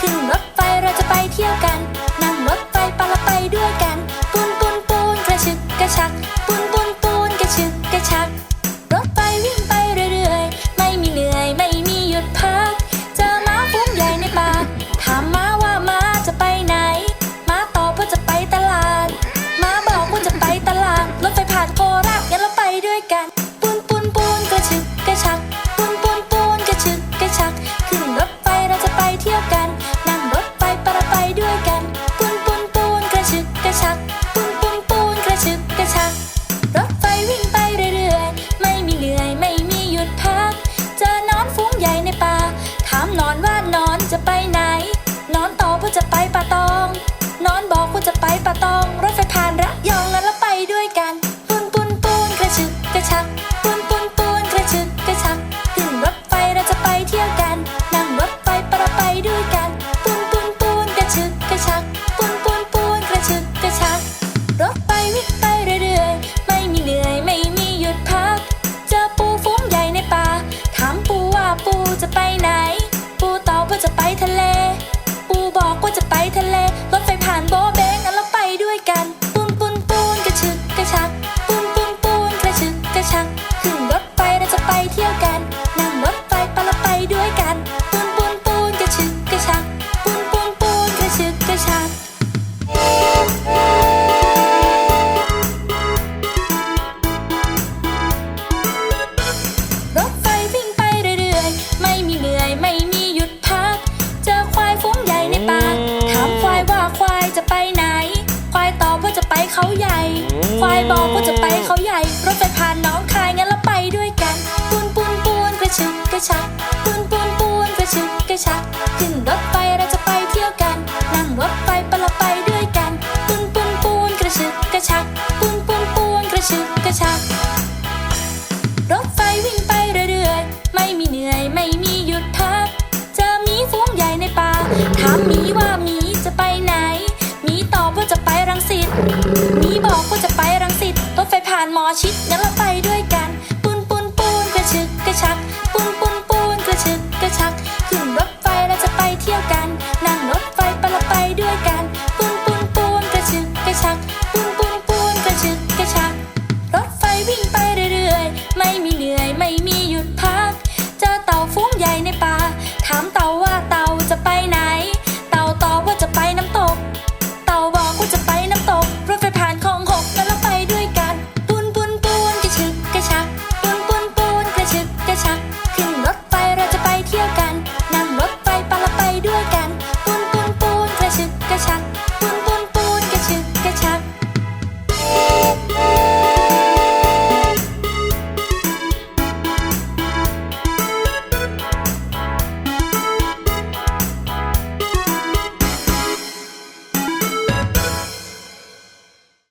ขึ้นรถไฟเราจะไปเที่ยวกัน นั่งรถไฟปะลาไปด้วยกันปูนปูนปูนกระชึกกระชักาใหญ่ควายบอกว่าจะไปเขาใหญ่ รถไปผ่านน้องคายงั้นเราไปด้วยกันปูนปูนปูนกระชึกกระชัก ชิดงั้นเราไปด้วยกัน ปุนปุนปุนกระชึกกระชัก